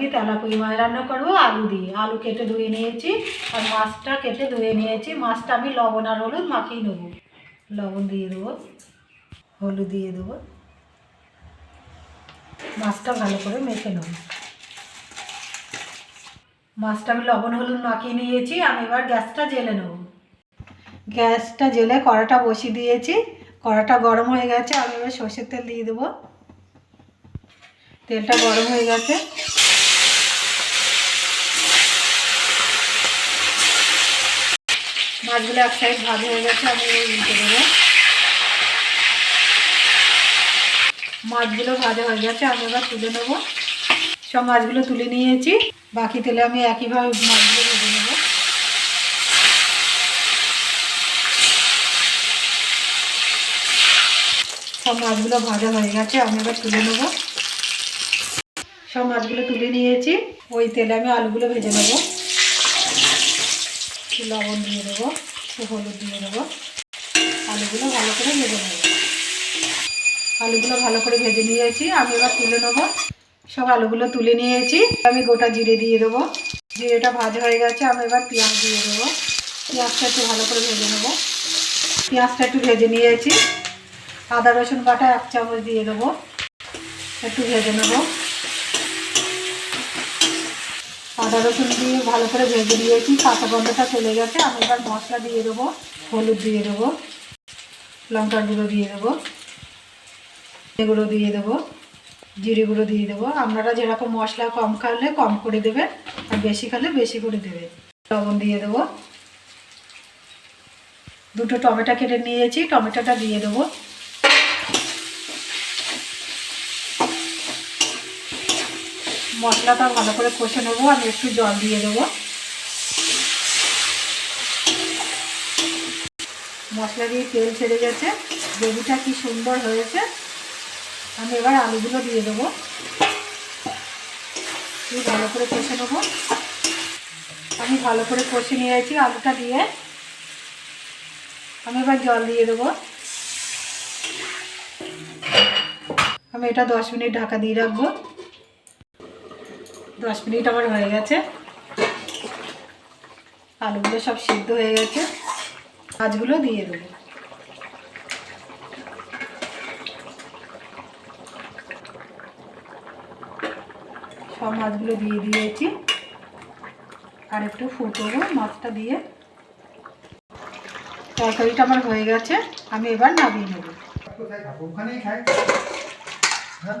আজকে তেলাপুরি মাছ রান্না করব, আলু দিয়ে। আলু কেটে ধুয়ে নিয়েছি আর মাছটা কেটে ধুয়ে নিয়েছি। মাছটা আমি লবণ আর হলুদ মাখিয়ে নেব। লবণ দিয়ে দেবো, হলুদ দিয়ে দেবো। মাছটা ভালো করে মেখে নেব। মাছটা আমি লবণ হলুদ মাখিয়ে নিয়েছি, আমি এবার গ্যাসটা জেলে নেব। গ্যাসটা জেলে কড়াটা বসিয়ে দিয়েছি। কড়াটা গরম হয়ে গেছে, আমি এবার সর্ষের তেল দিয়ে দেবো। তেলটা গরম হয়ে গেছে। মাছগুলো এক সাইড ভাজা হয়ে গেছে, আমি উল্টে দেবো। মাছগুলো ভাজা হয়ে গেছে, আমি এবার তুলে নেব। সব মাছগুলো তুলে নিয়েছি, বাকি তেলে আমি একইভাবে মাছগুলো ভেজে নেব। সব মাছগুলো ভাজা হয়ে গেছে, আমি এবার তুলে নেব। সব মাছগুলো তুলে নিয়েছি, ওই তেলে আমি আলুগুলো ভেজে নেব। লবণ দিয়ে দেবো। একটু হলুদ দিয়ে দেবো। আলুগুলো ভালো করে ভেজে নেব। আলুগুলো ভালো করে ভেজে নিয়েছি, আমি এবার তুলে নেব। সব আলুগুলো তুলে নিয়েছি, আমি গোটা জিরে দিয়ে দেবো। জিরেটা ভাজ হয়ে গেছে, আমি এবার পেঁয়াজ দিয়ে দেবো। পেঁয়াজটা একটু ভালো করে ভেজে নেব। পেঁয়াজটা একটু ভেজে নিয়েছি। আদা রসুন বাটা এক চামচ দিয়ে দেবো। একটু ভেজে নেব। আদা রসুন দিয়ে ভালো করে ভেজে দিয়েছি কাঁচা গন্ধটা চলে গেছে। আমি এবার মশলা দিয়ে দেবো, হলুদ দিয়ে দেবো, লঙ্কার গুঁড়ো দিয়ে দেবো গুঁড়ো দিয়ে দেবো, জিরে গুঁড়ো দিয়ে দেবো। আপনারা যেরকম মশলা কম খালে কম করে দেবে আর বেশি খালে বেশি করে দেবে লবণ দিয়ে দেবো। দুটো টমেটো কেটে নিয়েছি, টমেটোটা দিয়ে দেবো। মশলাটা ভালো করে কষে নেব আমি একটু জল দিয়ে দেবো। মশলা দিয়ে তেল ছেড়ে গেছে, গ্রেভিটা কি সুন্দর হয়েছে। আমি এবার আলুগুলো দিয়ে দেবো। ভালো করে কষে নেব। আমি ভালো করে কষে নিয়েছি আলুটা দিয়ে। আমি এবার জল দিয়ে দেবো। আমি এটা দশ মিনিট ঢাকা দিয়ে রাখব। দশ মিনিট আমার হয়ে গেছে। আলুগুলো সব সিদ্ধ হয়ে গেছে। মাছগুলো দিয়ে দেবো। সব মাছগুলো দিয়ে দিয়েছি। আর একটু ফুটবো মাছটা দিয়ে। তরকারিটা আমার হয়ে গেছে। আমি এবার নামিয়ে নেব। ওখানেই খাই। হ্যাঁ?